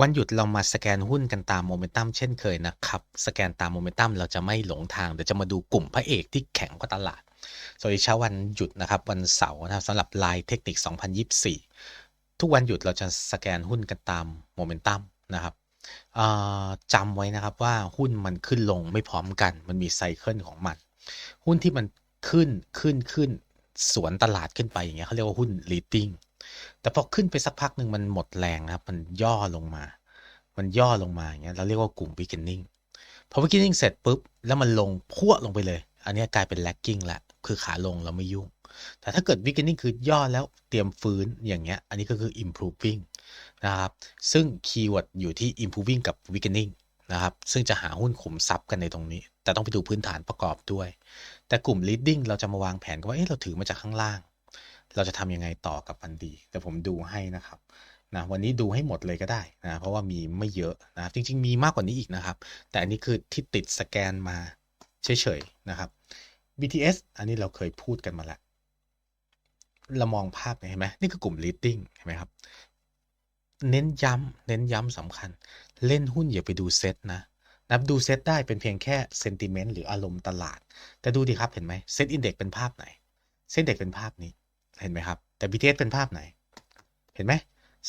วันหยุดเรามาสแกนหุ้นกันตามโมเมนตัมเช่นเคยนะครับ สแกนตามโมเมนตัมเราจะไม่หลงทาง เดี๋ยวจะมาดูกลุ่มพระเอกที่แข็งกว่าตลาด สวัสดีเช้าวันหยุดนะครับ วันเสาร์นะครับสำหรับลน์เทคนิค 2024 ทุกวันหยุดเราจะสแกนหุ้นกันตามโมเมนตัมนะครับจำไว้นะครับว่าหุ้นมันขึ้นลงไม่พร้อมกัน มันมีไซเคิลของมัน หุ้นที่มันขึ้นขึ้นขึ้นสวนตลาดขึ้นไปอย่างเงี้ยเขาเรียกว่าหุ้น leading แต่พอขึ้นไปสักพักหนึ่งมันหมดแรงนะครับ มันย่อลงมา มันย่อลงมาอย่างเงี้ยเราเรียกว่ากลุ่ม beginning พอ beginning เสร็จปุ๊บแล้วมันลงพั่วลงไปเลย อันนี้กลายเป็น lagging ละคือขาลงเราไม่ยุ่ง แต่ถ้าเกิด beginning คือย่อแล้วเตรียมฟื้นอย่างเงี้ย อันนี้ก็คือ improving นะครับ ซึ่งคีย์เวิร์ดอยู่ที่ improving กับ beginning นะครับ ซึ่งจะหาหุ้นขุมทรัพย์กันในตรงนี้ แต่ต้องไปดูพื้นฐานประกอบด้วย แต่กลุ่ม leading เราจะมาวางแผนกันว่า เอ๊ะ เราถือมาจากข้างล่าง เราจะทำยังไงต่อกับมันดี แต่ผมดูให้นะครับนะวันนี้ดูให้หมดเลยก็ได้นะเพราะว่ามีไม่เยอะนะจริง ๆ มีมากกว่านี้อีกนะครับ แต่อันนี้คือที่ติดสแกนมาเฉยๆนะครับ BTS อันนี้เราเคยพูดกันมาแล้วเรามองภาพเห็นไหมนี่คือกลุ่ม leading เห็นไหมครับ เน้นย้ำเน้นย้ำสำคัญ เล่นหุ้นอย่าไปดูเซตนะนับดูเซตได้เป็นเพียงแค่เซนติเมนต์หรืออารมณ์ตลาด แต่ดูดิครับเห็นไหมเซตอินเด็กเป็นภาพไหน เซตเด็กเป็นภาพนี้ เห็นไหมครับ แต่ BTS เป็นภาพไหน เห็นไหม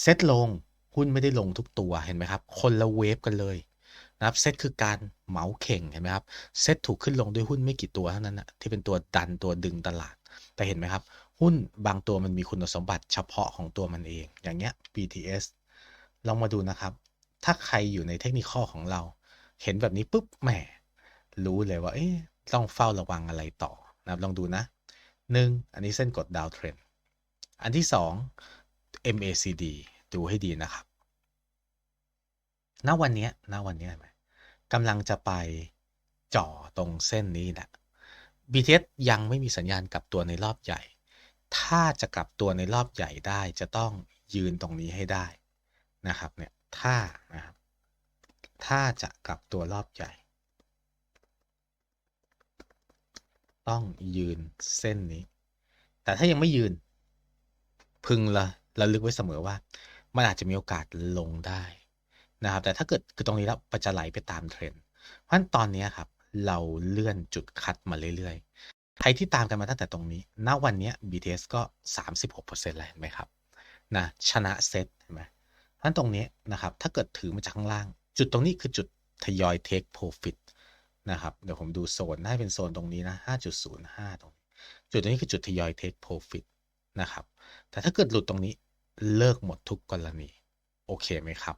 เซตลงหุ้นไม่ได้ลงทุกตัวเห็นไหมครับ คนละเวฟกันเลยนะครับเซตคือการเหมาเข่งเห็นไหมครับเซตถูกขึ้นลงด้วยหุ้นไม่กี่ตัวเท่านั้นนะที่เป็นตัวดันตัวดึงตลาด แต่เห็นไหมครับ หุ้นบางตัวมันมีคุณสมบัติเฉพาะของตัวมันเอง อย่างเงี้ย BTS ลองมาดูนะครับ ถ้าใครอยู่ในเทคนิคของเรา เห็นแบบนี้ปุ๊บแหมรู้เลยว่าเอ๊ะต้องเฝ้าระวังอะไรต่อนะครับลองดูนะ หนึ่งอันนี้เส้นกดดาวเทรนอันที่สอง MACD ดูให้ดีนะครับ ณ วันนี้ณ วันนี้ไหมกำลังจะไปจ่อตรงเส้นนี้แหละ BTS ยังไม่มีสัญญาณกลับตัวในรอบใหญ่ ถ้าจะกลับตัวในรอบใหญ่ได้จะต้องยืนตรงนี้ให้ได้นะครับเนี่ย ถ้านะครับ ถ้าจะกลับตัวรอบใหญ่ ต้องยืนเส้นนี้ แต่ถ้ายังไม่ยืน พึงละระลึกไว้เสมอว่า มันอาจจะมีโอกาสลงได้นะครับ แต่ถ้าเกิดคือตรงนี้แล้วมันจะไหลไปตามเทรนด์เพราะฉะนั้นตอนนี้ครับ เราเลื่อนจุดคัดมาเรื่อยๆ ใครที่ตามกันมาตั้งแต่ตรงนี้ ณ วันนี้ BTS ก็ 36%แล้วเห็นไหมครับ นะ ชนะเซตเห็นไหมเพราะฉะนั้นตรงนี้นะครับ ถ้าเกิดถือมาจากข้างล่าง จุดตรงนี้คือจุดทยอยเทคโปรฟิต นะครับ เดี๋ยวผมดูโซนได้เป็นโซนตรงนี้นะ 5.05 ตรงนี้ จุดนี้คือจุดทยอยเทคโปรฟิตนะครับ แต่ถ้าเกิดหลุดตรงนี้เลิกหมดทุกกรณี โอเคไหมครับ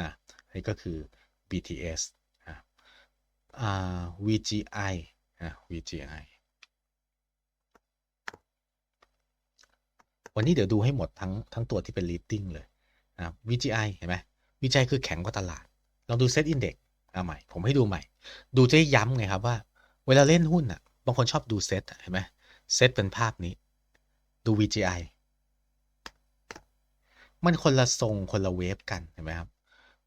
นะ นี่ก็คือ BTS อ่า VGI นะ VGI วันนี้เดี๋ยวดูให้หมดทั้งทั้งตัวที่เป็น leading เลยนะ VGI เห็นไหม VGI คือแข็งกว่าตลาด ลองดู Set Index เอาใหม่ ผมให้ดูใหม่ ดูจะย้ำไงครับว่า เวลาเล่นหุ้นอะ บางคนชอบดูเซตเห็นไหมเซตเป็นภาพนี้ ดู VGI มันคนละทรงคนละเวฟกันเห็นไหมครับ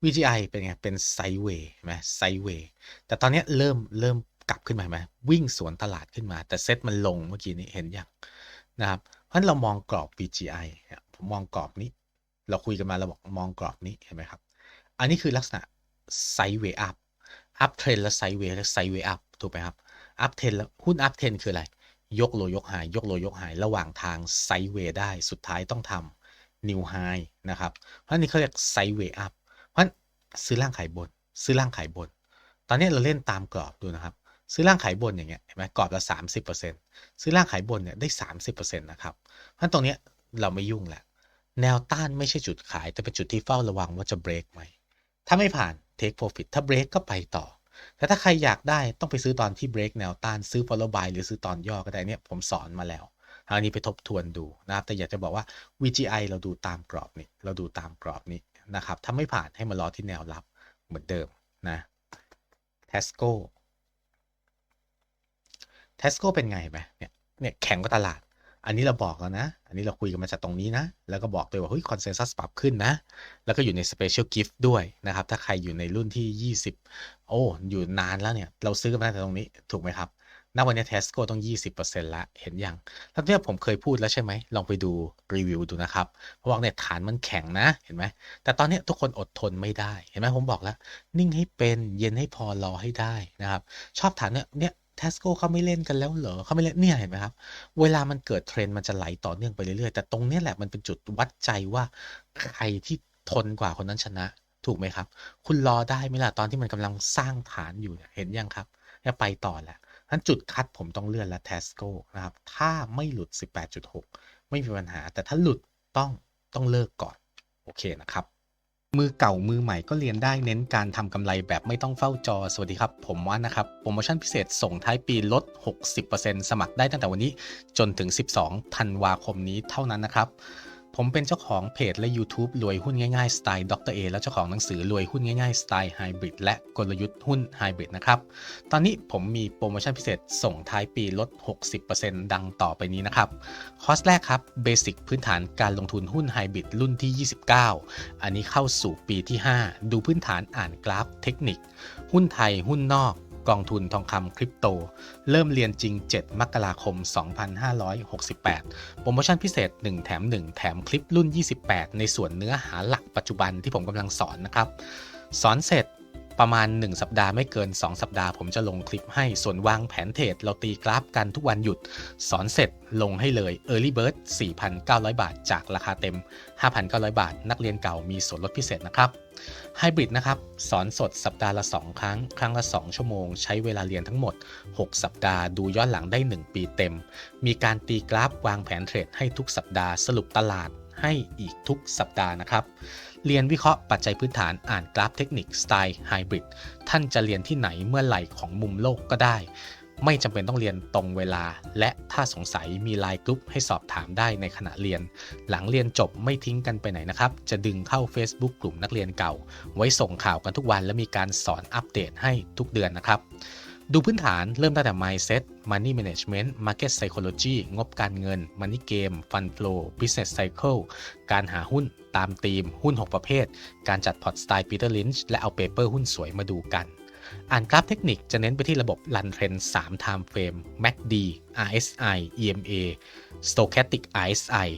VGI เป็นไง เป็นไซเวย์เห็นไหมไซเวย์แต่ตอนนี้เริ่มเริ่มกลับขึ้นมาไหมวิ่งสวนตลาดขึ้นมา แต่เซตมันลงเมื่อกี้นี้เห็นยังนะครับเพราะเรามองกรอบ VGI ผมมองกรอบนี้ เราคุยกันมาเราบอกมองกรอบนี้เห็นไหมครับ อันนี้คือลักษณะ ไซด์เวย์อัพอัพเทรนแล้วไซด์เวย์แล้วไซด์เวย์อัพถูกไหมครับอัพเทรนแล้วหุ้นอัพเทรนคืออะไร ยกโลยกหาย ยกโลยกหายระหว่างทางไซด์เวย์ได้สุดท้ายต้องทำนิวไฮนะครับเพราะนี่เขาเรียกไซด์เวย์อัพเพราะซื้อล่างขายบน ซื้อล่างขายบน ตอนนี้เราเล่นตามกรอบดูนะครับ ซื้อล่างขายบนอย่างเงี้ยเห็นไหมกรอบละสามสิบเปอร์เซ็นต์ซื้อล่างขายบนเนี่ยได้สามสิบเปอร์เซ็นต์นะครับเพราะตรงนี้เราไม่ยุ่งแหละแนวต้านไม่ใช่จุดขายแต่เป็นจุดที่เฝ้าระวังว่าจะเบรกไหม ถ้าไม่ผ่าน take profit ถ้า break ก็ไปต่อ แต่ถ้าใครอยากได้ต้องไปซื้อตอนที่ break แนวต้านซื้อ follow buy หรือซื้อตอนย่อก็ได้เนี่ยผมสอนมาแล้วอันนี้ไปทบทวนดูนะครับ แต่อยากจะบอกว่า VGI เราดูตามกรอบนี้ เราดูตามกรอบนี้นะครับ ถ้าไม่ผ่านให้มารอที่แนวรับเหมือนเดิมนะ Tesco Tesco เป็นไงไหมเนี่ย เนี่ยแข็งกว่าตลาด อันนี้เราบอกแล้วนะ อันนี้เราคุยกันมาจากตรงนี้นะ แล้วก็บอกเลยว่าเฮ้ยคอนเซนแซสปรับขึ้นนะ แล้วก็อยู่ในสเปเชียลกิฟต์ด้วยนะครับ ถ้าใครอยู่ในรุ่นที่ 20 โอ้ อยู่นานแล้วเนี่ย เราซื้อกันมาแต่ตรงนี้ ถูกไหมครับ ณ วันนี้เทสโก้ต้อง 20%ละเห็นยังทั้งที่ผมเคยพูดแล้วใช่ไหม ลองไปดูรีวิวดูนะครับ เพราะว่าเนี่ยฐานมันแข็งนะ เห็นไหม แต่ตอนนี้ทุกคนอดทนไม่ได้ เห็นไหมผมบอกแล้ว นิ่งให้เป็น เย็นให้พอรอให้ได้นะครับ ชอบฐานเนี่ยเนี่ยเทสโก้เขาไม่เล่นกันแล้วเหรอเขาไม่เล่นเนี่ยเห็นไหมครับ เวลามันเกิดเทรนด์มันจะไหลต่อเนื่องไปเรื่อยๆ แต่ตรงนี้แหละมันเป็นจุดวัดใจว่าใครที่ทนกว่าคนนั้นชนะ ถูกไหมครับ คุณรอได้ไหมล่ะตอนที่มันกำลังสร้างฐานอยู่เห็นยังครับจะไปต่อแหละนั้นจุดคัดผมต้องเลื่อนและ Tasco นะครับ ถ้าไม่หลุด 18.6 ไม่มีปัญหา แต่ถ้าหลุดต้องต้องเลิกก่อน โอเคนะครับ มือเก่ามือใหม่ก็เรียนได้เน้นการทำกำไรแบบไม่ต้องเฝ้าจอ สวัสดีครับ ผมว่านะครับ โปรโมชั่นพิเศษส่งท้ายปีลด 60%สมัครได้ตั้งแต่วันนี้จนถึง 12 ธันวาคมนี้เท่านั้นนะครับ ผมเป็นเจ้าของเพจและ YouTube รวยหุ้นง่ายๆสไตล์ดรเอและเจ้าของหนังสือรวยหุ้นง่ายๆสไตล์ไฮบริดและกลยุทธ์หุ้นไฮบริดนะครับ ตอนนี้ผมมีโปรโมชั่นพิเศษส่งท้ายปีลด 60%ดังต่อไปนี้นะครับ คอร์สแรกครับเบสิกพื้นฐานการลงทุนหุ้นไฮบริดรุ่นที่ 29 อันนี้เข้าสู่ปีที่ 5 ดูพื้นฐานอ่านกราฟเทคนิค หุ้นไทยหุ้นนอก กองทุนทองคำคริปโต เริ่มเรียนจริง 7 มกราคม 2568 โปรโมชั่นพิเศษ 1 แถม 1 แถมคลิปรุ่น 28 ในส่วนเนื้อหาหลักปัจจุบันที่ผมกำลังสอนนะครับ สอนเสร็จ ประมาณ 1 สัปดาห์ไม่เกิน 2 สัปดาห์ผมจะลงคลิปให้ส่วนวางแผนเทรดเราตีกราฟกันทุกวันหยุด สอนเสร็จลงให้เลย Early Bird 4,900 บาท จากราคาเต็ม 5,900 บาท นักเรียนเก่ามีส่วนลดพิเศษนะครับไฮบริดนะครับ สอนสดสัปดาห์ละ 2 ครั้ง ครั้งละ 2 ชั่วโมง ใช้เวลาเรียนทั้งหมด 6 สัปดาห์ ดูย้อนหลังได้ 1 ปีเต็ม มีการตีกราฟวางแผนเทรดให้ทุกสัปดาห์สรุปตลาด ให้อีกทุกสัปดาห์นะครับ เรียนวิเคราะห์ปัจจัยพื้นฐานอ่านกราฟเทคนิคสไตล์ไฮบริดท่านจะเรียนที่ไหนเมื่อไหร่ของมุมโลกก็ได้ ไม่จำเป็นต้องเรียนตรงเวลา และถ้าสงสัยมีไลน์กลุ่มให้สอบถามได้ในขณะเรียน หลังเรียนจบไม่ทิ้งกันไปไหนนะครับ จะดึงเข้า Facebook กลุ่มนักเรียนเก่า ไว้ส่งข่าวกันทุกวันและมีการสอนอัปเดตให้ทุกเดือนนะครับ ดูพื้นฐานเริ่มตั้งแต่ mindset money management market psychology งบการเงิน money game fund flow business cycle การหาหุ้นตามธีม หุ้น 6 ประเภท การจัดพอร์ตสไตล์ Peter Lynch และเอาเปเปอร์หุ้นสวยมาดูกัน อ่านกราฟเทคนิคจะเน้นไปที่ระบบ Run Trend 3 Time Frame MACD RSI EMA Stochastic RSI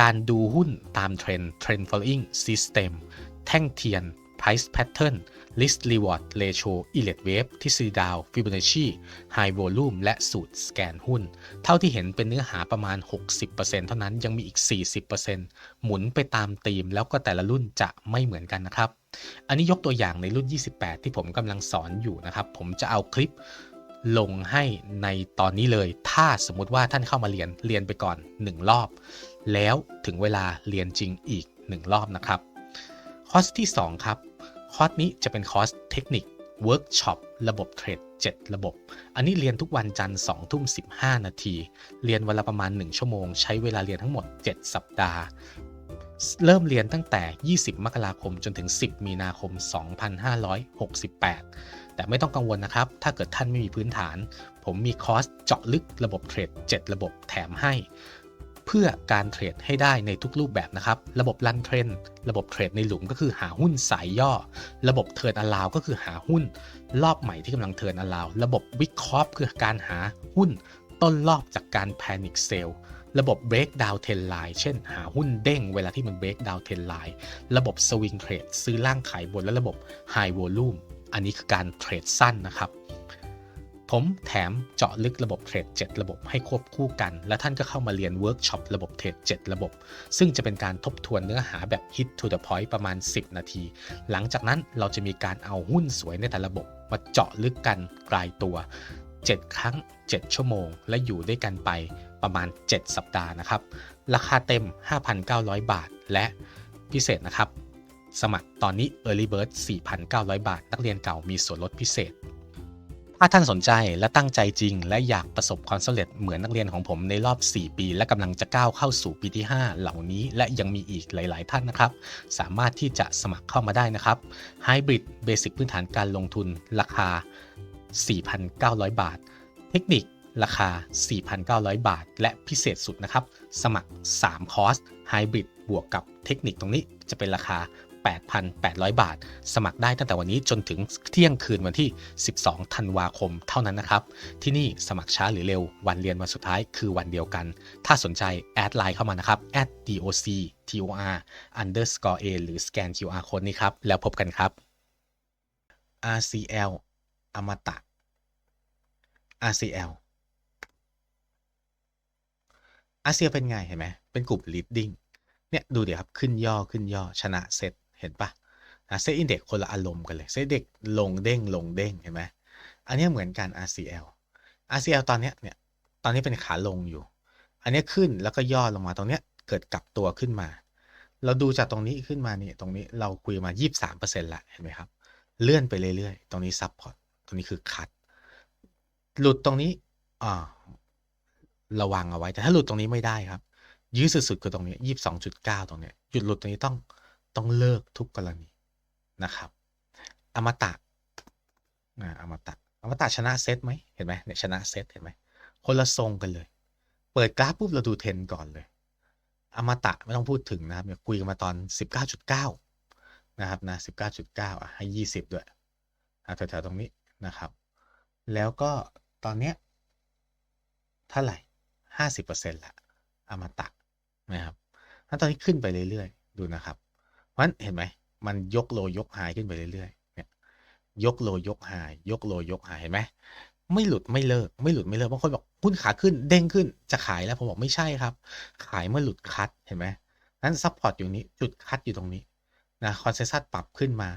การดูหุ้นตามเทรนด์ Trend Following System แท่งเทียน Price Pattern List Reward Ratio Elliott Wave ทฤษฎีดาว Fibonacci High Volume และสูตรสแกนหุ้น เท่าที่เห็นเป็นเนื้อหาประมาณ 60%เท่านั้นยังมีอีก 40%หมุนไปตามธีม แล้วก็แต่ละรุ่นจะไม่เหมือนกันนะครับ อันนี้ยกตัวอย่างในรุ่น 28 ที่ผมกำลังสอนอยู่นะครับ ผมจะเอาคลิปลงให้ในตอนนี้เลย ถ้าสมมติว่าท่านเข้ามาเรียนเรียนไปก่อน 1 รอบ แล้วถึงเวลาเรียนจริงอีก 1 รอบนะครับ คอร์สที่ 2 ครับ คอร์สนี้จะเป็นคอร์สเทคนิคเวิร์กช็อประบบเทรด7 ระบบ อันนี้เรียนทุกวันจันทร์2ทุ่ม 15 นาที เรียนวันละประมาณ 1 ชั่วโมง ใช้เวลาเรียนทั้งหมด 7 สัปดาห์ เริ่มเรียนตั้งแต่ 20 มกราคมจนถึง 10 มีนาคม 2568 แต่ไม่ต้องกังวลนะครับ ถ้าเกิดท่านไม่มีพื้นฐาน ผมมีคอร์สเจาะลึกระบบเทรด 7 ระบบแถมให้ เพื่อการเทรดให้ได้ในทุกรูปแบบนะครับ ระบบลันเทรนระบบเทรดในหลุมก็คือหาหุ้นสายย่อ ระบบเทิร์นอลาวก็คือหาหุ้น รอบใหม่ที่กำลังเทิร์นอลาว ระบบวิเคราะห์คือการหาหุ้น ต้นรอบจากการแพนิคเซลระบบ break down 10 line เช่น หาหุ้นเด้งเวลาที่มัน break down 10 line ระบบ swing trade ซื้อล่างขายบนและระบบ high volume อันนี้คือการเทรดสั้นนะครับ ผมแถมเจาะลึกระบบเทรด7ระบบให้ควบคู่กัน และท่านก็เข้ามาเรียนเวิร์กช็อประบบเทรด7ระบบ ซึ่งจะเป็นการทบทวนเนื้อหาแบบ hit to the point ประมาณ 10 นาที หลังจากนั้นเราจะมีการเอาหุ้นสวยในแต่ระบบ มาเจาะลึกกันกลายตัว 7 ครั้ง 7 ชั่วโมง และอยู่ด้วยกันไปประมาณ 7 สัปดาห์นะครับ ราคาเต็ม 5,900 บาท และพิเศษนะครับ สมัครตอนนี้ Early Bird 4,900 บาท นักเรียนเก่ามีส่วนลดพิเศษ ถ้าท่านสนใจและตั้งใจจริง และอยากประสบความสำเร็จเหมือนนักเรียนของผมในรอบ 4 ปี และกำลังจะก้าวเข้าสู่ปีที่ 5 เหล่านี้ และยังมีอีกหลาย ๆ ท่านนะครับ สามารถที่จะสมัครเข้ามาได้นะครับ Hybrid Basic พื้นฐานการลงทุนราคา 4,900 บาท เทคนิคราคา 4,900 บาท และพิเศษสุดนะครับ สมัคร 3 คอร์ส Hybrid บวกกับเทคนิคตรงนี้จะเป็นราคา 8,800 บาท สมัครได้ตั้งแต่วันนี้จนถึงเที่ยงคืนวันที่ 12 ธันวาคมเท่านั้นนะครับ ที่นี่สมัครช้าหรือเร็ว วันเรียนวันสุดท้ายคือวันเดียวกัน ถ้าสนใจแอดไลน์เข้ามานะครับ @doc tor underscore a หรือสแกน QR code นี้ครับ แล้วพบกันครับ RCL อมตะ RCL RCL เป็นไงเห็นไหมเป็นกลุ่ม leading เนี่ยดูเดี๋ยวครับ ขึ้นย่อขึ้นย่อชนะเซตเห็นปะนะเซตอินเด็กคนละอารมณ์กันเลยเซตเด็กลงเด้งลงเด้งเห็นไหมอันนี้เหมือนกัน RCL RCL ตอนนี้เนี่ยตอนนี้เป็นขาลงอยู่ อันนี้ขึ้นแล้วก็ย่อลงมาตรงเนี้ยเกิดกลับตัวขึ้นมา เราดูจากตรงนี้ขึ้นมานี่ตรงนี้เราคุยมา 23%ละเห็นไหมครับ เลื่อนไปเรื่อยๆ ตรงนี้ซับพอร์ตตรงนี้คือคัด หลุดตรงนี้อ่าระวังเอาไว้แต่ถ้าหลุดตรงนี้ไม่ได้ครับ ยื้อสุดๆคือตรงนี้ยี่สิบสองจุดเก้าตรงเนี้ยหยุดหลุดตรงนี้ต้อง ต้องเลิกทุกกรณีนะครับ อมตะอ่าอมตะอมตะชนะเซตไหมเห็นไหมเนี่ยชนะเซตเห็นไหมคนละทรงกันเลย เปิดกราฟปุ๊บเราดูเทรนก่อนเลย อมตะไม่ต้องพูดถึงนะครับเนี่ยคุยกันมาตอน 19.9 นะครับนะ 19.9 อะให้ 20 ด้วยอแถวๆตรงนี้นะครับ แล้วก็ตอนเนี้ยเท่าไหร่ 50%ละอมตะนะครับถ้าตอนนี้ขึ้นไปเรื่อยๆ ดูนะครับ เพราะฉะนั้นเห็นไหมมันยกโลยกไฮขึ้นไปเรื่อยๆเนี่ยยกโลยกไฮยยกโลยกไฮเห็นไหมไม่หลุดไม่เลิก ไม่หลุดไม่เลิกบางคนบอกหุ้นขาขึ้นเด้งขึ้นจะขายแล้วผมบอกไม่ใช่ครับ ขายเมื่อหลุดคัดเห็นไหมนั้นซัพพอร์ตอยู่นี้จุดคัดอยู่ตรงนี้นะคอนเซซัสปรับขึ้นมา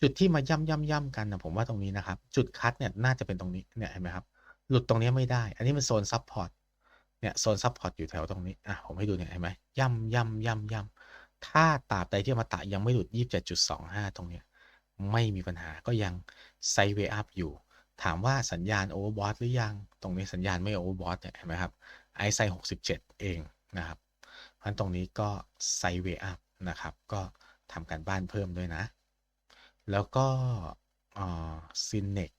จุดที่มาย่ำย่ำย่ำกันนะผมว่าตรงนี้นะครับ จุดคัดเนี่ยน่าจะเป็นตรงนี้เนี่ยเห็นไหมครับ หลุดตรงนี้ไม่ได้ อันนี้มันโซนซัพพอร์ตเนี่ยโซนซัพพอร์ตอยู่แถวตรงนี้อะผมให้ดูเนี่ยเห็นไหมย่ำย่ำย่ำย่ำ ถ้าตราบใดที่มาตะยังไม่หลุด 27.25 ตรงเนี้ยไม่มีปัญหาก็ยังไซเวอัพอยู่ ถามว่าสัญญาณโอเวอร์บอทหรือยัง ตรงนี้สัญญาณไม่โอเวอร์บอทเนี่ยเห็นไหมครับไอไซ67 เองนะครับเพราะฉะนั้นตรงนี้ก็ไซเวอัพนะครับ ก็ทำการบ้านเพิ่มด้วยนะ แล้วก็ซินเนก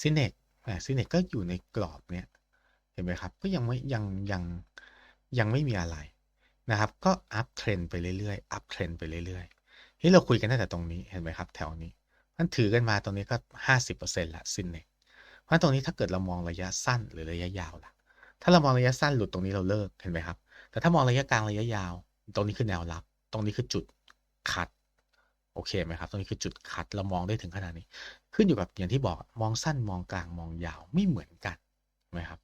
ซินเนก ซินเนกก็อยู่ในกรอบเนี้ยเห็นไหมครับ ก็ยังไม่ยังยังยังไม่มีอะไรนะครับ ก็อัพเทรนไปเรื่อยๆอัพเทรนไปเรื่อยๆที่เราคุยกันตั้งแต่ตรงนี้เห็นไหมครับแถวนี้มันถือกันมาตรงนี้ก็ 50%ละซินเนกเพราะตรงนี้ถ้าเกิดเรามองระยะสั้นหรือระยะยาวล่ะ ถ้าเรามองระยะสั้นหลุดตรงนี้เราเลิกเห็นไหมครับ แต่ถ้ามองระยะกลางระยะยาว ตรงนี้คือแนวรับ ตรงนี้คือจุดคัด โอเคไหมครับ ตรงนี้คือจุดคัดเรามองได้ถึงขนาดนี้ ขึ้นอยู่กับอย่างที่บอกมองสั้นมองกลางมองยาวไม่เหมือนกันไหมครับ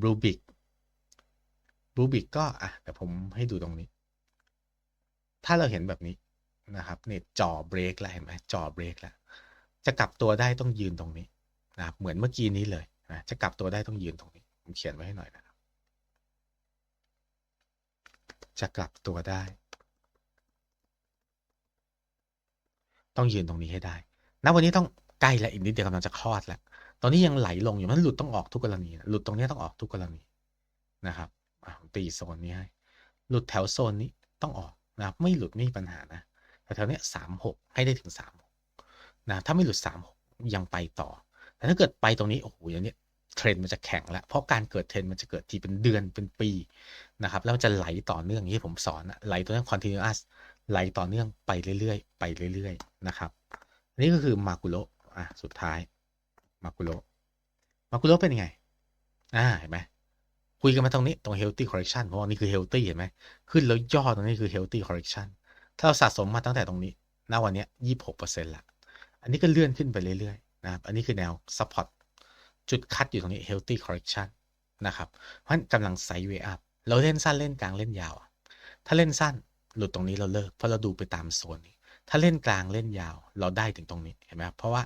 บลูบิกบลูบิกก็อะแต่ผมให้ดูตรงนี้ ถ้าเราเห็นแบบนี้นะครับเนี่ยจอเบรกแล้วเห็นไหมจอเบรกแล้วจะกลับตัวได้ต้องยืนตรงนี้นะครับเหมือนเมื่อกี้นี้เลยนะจะกลับตัวได้ต้องยืนตรงนี้ ผมเขียนไว้ให้หน่อยนะครับ จะกลับตัวได้ ต้องยืนตรงนี้ให้ได้ณวันนี้ต้องใกล้แล้วอีกนิดเดียวกำลังจะคลอดแล้วตอนนี้ยังไหลลงอยู่มันหลุดต้องออกทุกกรณีหลุดตรงนี้ต้องออกทุกกรณีนะครับตีโซนนี้ให้หลุดแถวโซนนี้ต้องออกนะครับไม่หลุดไม่มีปัญหานะแถวเนี้ยสามหกให้ได้ถึงสามหกนะถ้าไม่หลุดสามหกยังไปต่อ แต่ถ้าเกิดไปตรงนี้โอ้โหอย่างนี้เทรนมันจะแข็งแล้ว เพราะการเกิดเทรนมันจะเกิดทีเป็นเดือนเป็นปีนะครับแล้วมันจะไหลต่อเนื่องที่ผมสอนไหลตัวนี้ continuous ไหลต่อเนื่องไปเรื่อยๆ ไปเรื่อยๆ นะครับอันนี้ก็คือมากุโรอะสุดท้ายมากุโรมากุโรเป็นยังไงอ่าเห็นไหมคุยกันมาตรงนี้ตรง healthy correction เพราะว่านี่คือ healthy เห็นไหมขึ้นแล้วย่อตรงนี้คือ healthy correction ถ้าเราสะสมมาตั้งแต่ตรงนี้ณวันนี้ยี่สิบหกเปอร์เซ็นต์ละอันนี้ก็เลื่อนขึ้นไปเรื่อยๆนะครับอันนี้คือแนว support จุดคัดอยู่ตรงนี้ healthy correction นะครับ เพราะฉะนั้นกำลังไซด์เวย์อัพเราเล่นสั้นเล่นกลางเล่นยาว ถ้าเล่นสั้นหลุดตรงนี้เราเลิกเพราะเราดูไปตามโซนนี้ ถ้าเล่นกลางเล่นยาวเราได้ถึงตรงนี้เห็นไหมครับเพราะว่า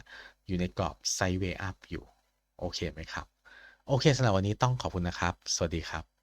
อยู่ในกรอบไซเวอัพอยู่ โอเคไหมครับ โอเคสำหรับวันนี้ต้องขอบคุณนะครับ สวัสดีครับ